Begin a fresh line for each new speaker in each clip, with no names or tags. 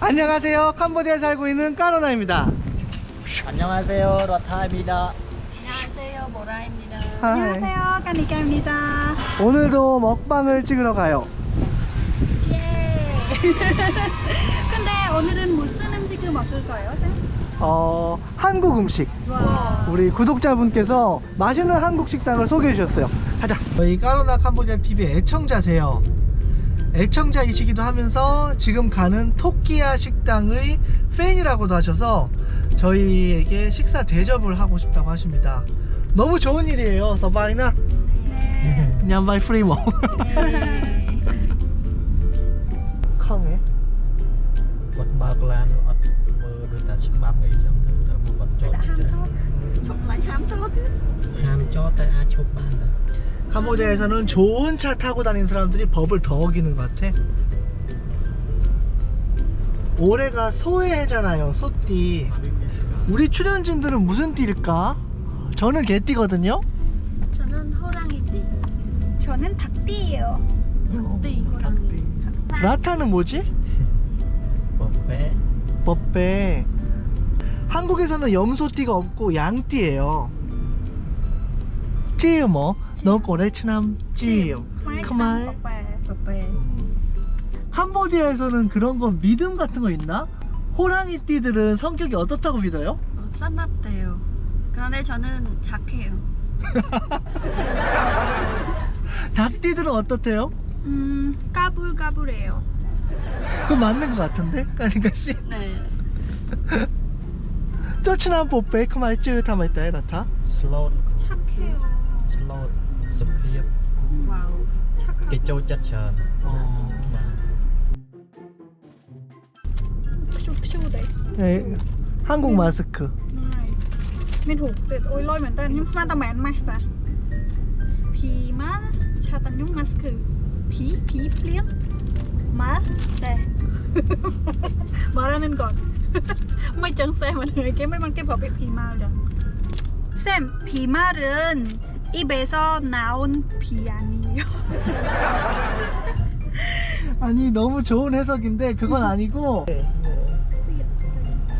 안녕하세요. 캄보디아에 살고 있는 까로나입니다.
안녕하세요 라타입니다
안녕하세요, 모라입니다.
하이.
안녕하세요, 까니까입니다.
오늘도 먹방을 찍으러 가요.
예. 근데 오늘은 무슨 음식을 먹을 거예요, 쌤?
어, 한국 음식.
와.
우리 구독자분께서 맛있는 한국 식당을 소개해 주셨어요. 가자. 저희 까로나 캄보디아 TV 애청자세요. 애청자이시기도 하면서 지금 가는 토끼야 식당의 팬이라고도 하셔서 저희에게 식사 대접을 하고 싶다고 하십니다. 너무 좋은 일이에요. 서바이나
네.
냠바이 프리모.
네.
강해.
គាត់បើកឡានអត់មើលដូចតែច្បាប់អីចឹងទៅទៅមកគាត់ចត
ហាម
ចឹង
ចោតជប់ឡើងហាមចោត
ហាមចតតែ 저것도 아 족만
캄보디아에서는 좋은 차 타고 다니는 사람들이 법을 더 어기는 것 같아 올해가 소해잖아요 소띠 우리 출연진들은 무슨 띠일까? 저는 개띠거든요
저는 호랑이띠
저는 닭띠예요
닭띠 호랑이
라타는 뭐지?
법배
뻣배 한국에서는 염소띠가 없고 양띠예요 찌음어너고래친함찌음그말캄보디아에서는 그런거믿음 같은 거 있나 호랑이띠들은 성격이 어떻다고 믿어요
싼납대요 그런데 저는작해요 음.
어, 닭띠들은 어떻대요?
음, 까불까불해요.
그거 맞는 것 같은데? 까니까 씨.
네.
쪼친한 뽀빼 그만 찌르타마 있다 에라타.
슬로우.
착해요.
ស្លូតសុភាព
와우.
គេ
착하고.
ចូលចិត្តច្រើន
어.
បាទ
푸슈푸슈 돼.
네, 한국 마스크.
Này. Mình thuộc tuyệt ôi lôi mình tên nhưng mà tao mẹn mà ta. Pí má cha tao nhung mask. Pí pí pliếng. Má
네.
말하는 것. mấy chân xe mà người cái mấy con cái 법이 비말. 쌤, 비말은 입에서 나온 비 아니에요.
아니 너무 좋은 해석인데 그건 아니고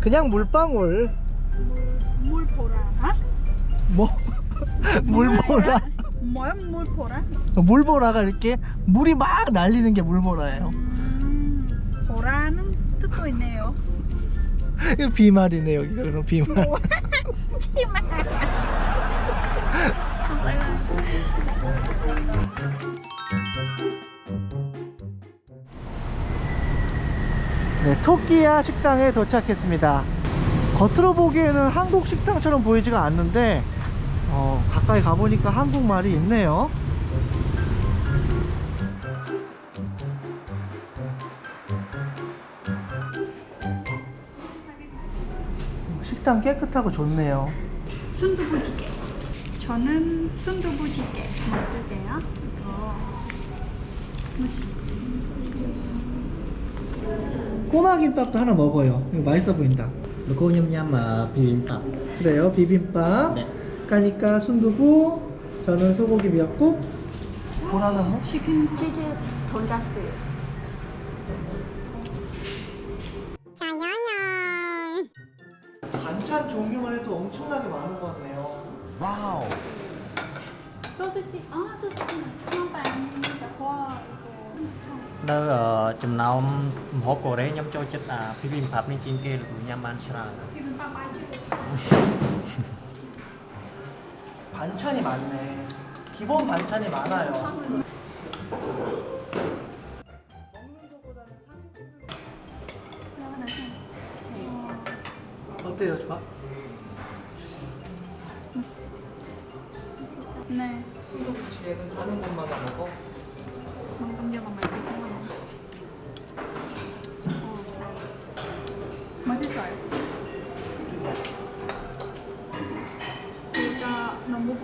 그냥 물방울.
물 보라. 아?
뭐? 물보라.
뭐야 물 보라?
물보라가 이렇게 물이 막 날리는 게 물보라예요.
음, 보라는 뜻도 있네요.
이거 비말이네 여기가 그럼 비말.
치마.
네, 토끼야 식당에 도착했습니다. 겉으로 보기에는 한국 식당처럼 보이지가 않는데 어, 가까이 가보니까 한국말이 있네요. 식당 깨끗하고 좋네요.
순두부찌개. 저는 순두부찌개 만드세요. 이거
꼬마 김밥도 하나 먹어요. 이거 맛있어 보인다.
이거 냠냠 아, 비빔밥.
그래요, 비빔밥.
네.
까니까 순두부, 저는 소고기 미역국. 보라는 뭐?
지금
치즈 돈가스.
반찬 종류만 해도 엄청나게 많은 것 같네요.
소시지. 아, 소시지. 스마트한. 와, 이거.
នៅអឺចំណោមម្ហូបកូរ៉េខ្ញុំចូលចិត្តអាពីពីផាប់នេះជាងគេលោកគ្រូញ៉ាំបានច្រើន
비빔밥 맛있고.
반찬이 많네. 기본 반찬이 많아요. 먹는 것보다는 사진 찍는 거. 어때요, 좋아?
네.
순두부찌개는 가는 곳마다 먹어.
감자만 말고.
맛있어요. 진짜 너무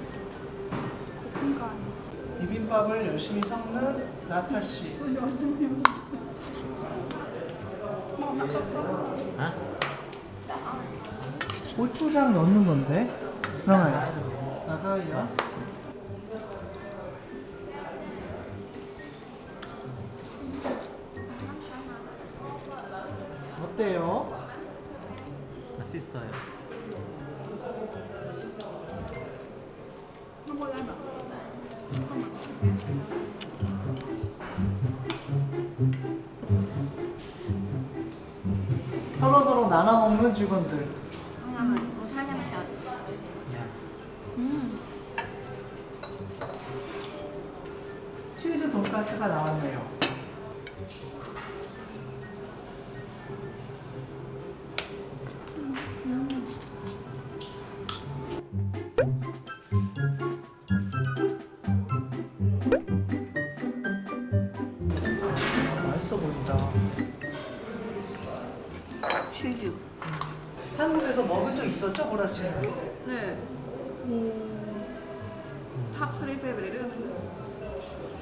고픈 거 아니지?
비빔밥을 열심히 섞는 라타 씨.
요즘
ហ៎
고추장 넣는 건데. 그러나요? 나사이 어때요?
맛있어요.
서로 서로 나눠 먹는 직원들. 치즈 돈가스가 나왔네요. 있었죠, 보라 씨?
네. 탑3 favorite. 잠깐만요.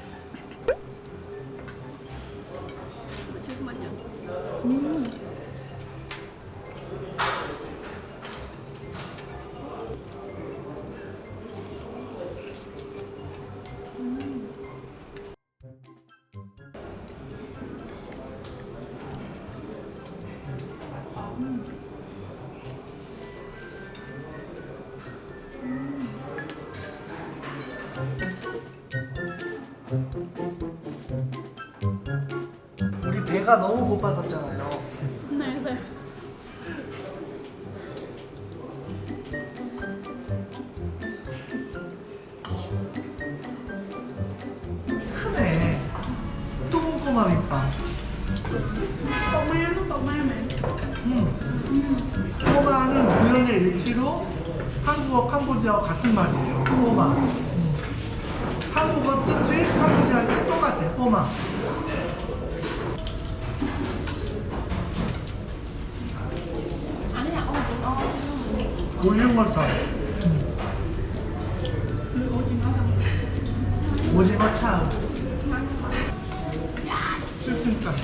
배가 너무 고팠었잖아요.
Nè rồi.
크네. 똥꼬마 밑밥.
Tổ ma nó tổ ma mà.
음. 꼬마는 우연의 일치로 한국어 캄보디아와 같은 말이에요. 꼬마. 음. 한국어 뜻이 캄보디아 때 똑같아. 꼬마.
어, 어.
오징어탕. 오징어 참. 슬픈 가스.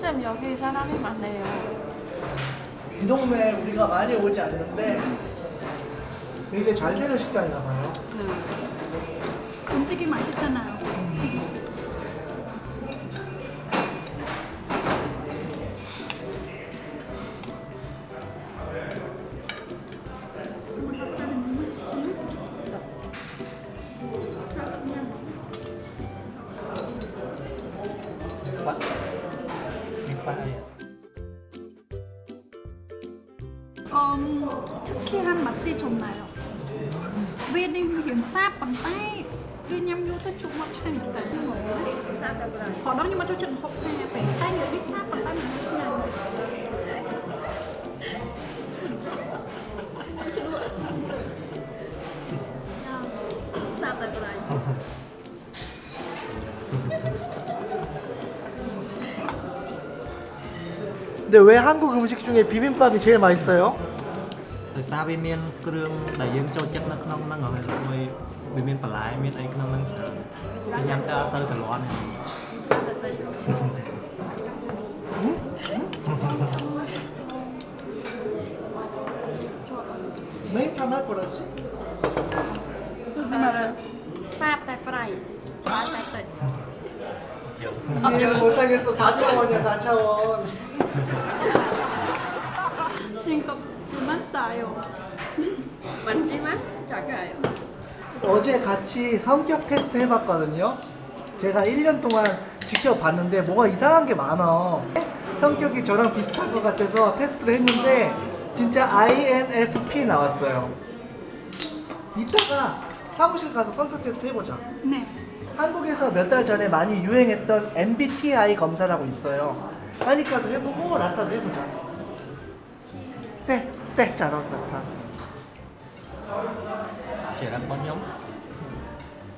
쌤 여기 사람이 많네요.
이 동네에 우리가 많이 오지 않는데 되게 잘 되는 식당이나 봐요.
음식이 맛있잖아요. 음, 특이한 맛이 좀 나요. Viên đi hiện sáp bằng tay បប៉ុន្តែវាញ៉ាំយូរទៅជក់មកឆ្ងាញ់មែនតើ
សាប់តែប្រហែល
ផងដល់ខ្ញុំមកចូលចិត្តម្ហូបសាបទេតែនិយាយនេះសាបប៉ុន្តែមិនឆ្ងាញ់
សាប់តែប្រហែល
근데 왜 한국 음식 중에 비빔밥이 제일 맛있어요?
ដោយសារវាមានគ្រឿងដែលយើងចូលចិត្តនៅក្នុងហ្នឹងហើយមួយ វាមានបន្លែមានអីក្នុងហ្នឹងច្រើនញ៉ាំទៅអត់ទៅទ្រាំ
មេកាណាប្រសិទ្ធ
សាបតែប្រៃប្រៃតែតិច
អត់យល់មកតែគេសាច់ចូលញ៉ាំសាច់
ចូលឈិងកប់ឈិងមកចា
យអូមិនឈិងមកចាក់ហើយ
어제 같이 성격 테스트 해봤거든요. 제가 1년 동안 지켜봤는데 뭐가 이상한 게 많아. 성격이 저랑 비슷한 것 같아서 테스트를 했는데 진짜 INFP 나왔어요. 이따가 사무실 가서 성격 테스트 해보자.
네.
한국에서 몇 달 전에 많이 유행했던 MBTI 검사라고 있어요. 까니까도 해보고 라타도 해보자. 네, 네, 잘한다,
잘. 계란 번영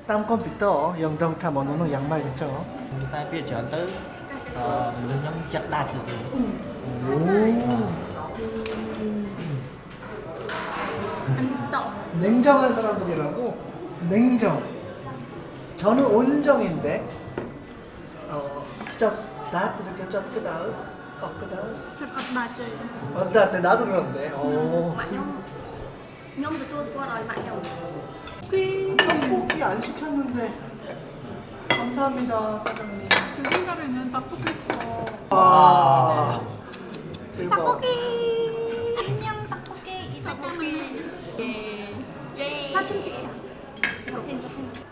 땀 컴퓨터 영정 참 어느 양말 있죠.
người ta biết chọn 음.
냉정한 사람들이라고 냉정. 저는 온정인데 어, 쩝다 이렇게 쩝그다음
꺾그다음 저 맞아요. 어,
맞다 네, 나도 그런데. 오.
어. 음, 형도 또 스쿼트 얼마냐고.
떡볶이 안 시켰는데 감사합니다 사장님.
그 제 생각에는 떡볶이
와 대박.
떡볶이.
안녕 떡볶이. 이 떡볶이.
예.
사진 찍자. 거친 거친.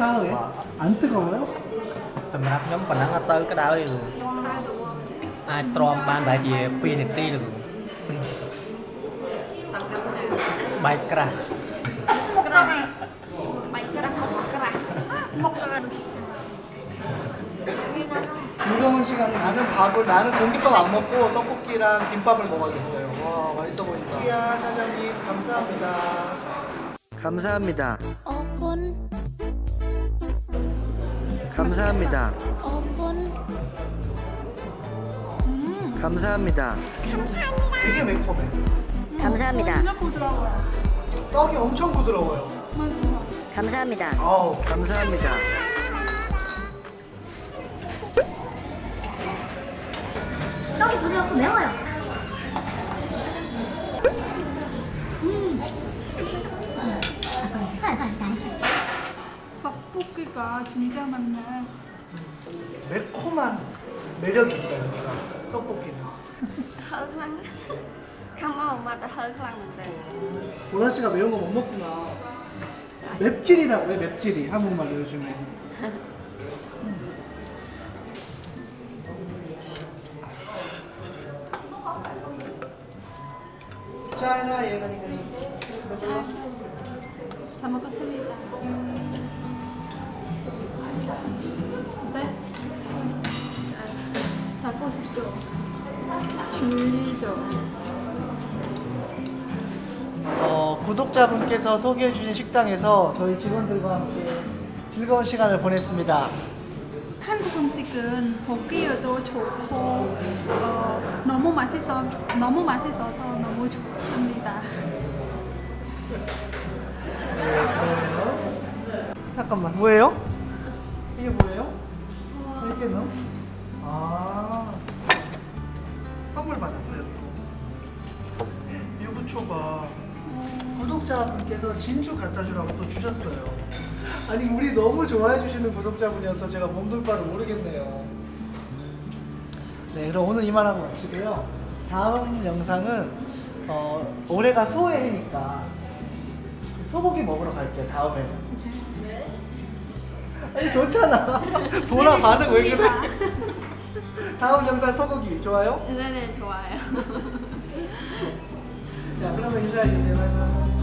깨끗하요? 안 뜨거워요?
សម្រាប់ខ្ញុំប៉ុណ្ណឹងអត់ទៅក្តៅទេលោកអាចទ្រាំបានប្រហែលជា2នាទីលោក
សំខាន់ចា
ស្បែកក្រាស់
ក្រាស់ស្បែកក្រាស់មកក្រាស់មកក្រាស់នេះណានោះ
즐거운 시간 나는 밥을 나는 공깃밥 안 먹고 떡볶이랑 김밥을 먹어야겠어요 와 맛있어 보인다 이야 사장님 감사합니다 감사합니다
អរគុណ
감사합니다.
어분 음, 감사합니다.
감사합니다. 되게 매콤해.
감사합니다.
진짜 부드러워요.
떡이 엄청 부드러워요.
감사합니다.
아우 감사합니다.
떡이 부드럽고 매워요. 음. 헐헐 나 알죠.
떡볶이가 진짜 맛네.
매콤한 매력이 있다 이거야, 떡볶이는.
헐랑 강마 엄마도 헐랑인데
보라 씨가 매운 거 못 먹구나. 맵찔이라고 해 맵찔이 한국말로 요즘에. 음. 짜이나 얘가 니가
잘 먹었습니다. 싶죠? 줄리죠?
어, 구독자분께서 소개해주신 식당에서 저희 직원들과 함께 즐거운 시간을 보냈습니다.
한국 음식은 보기에도 좋고 어, 너무 맛있어 너무 맛있어서 너무 좋습니다.
잠깐만, 뭐예요? 이게 뭐예요? 이게 너? 아, 선물 받았어요. 또. 유부초밥. 구독자분께서 진주 갖다 주라고 또 주셨어요. 아니 우리 너무 좋아해 주시는 구독자분이어서 제가 몸둘 바를 모르겠네요. 네, 그럼 오늘 이만하고 마치고요. 다음 영상은 어, 올해가 소해니까 소고기 먹으러 갈게요. 다음에는. 아니 좋잖아. 보라 반응 왜 그래? 다음 영상 소고기 좋아요?
네네 좋아요
자 그러면 인사해 주세요.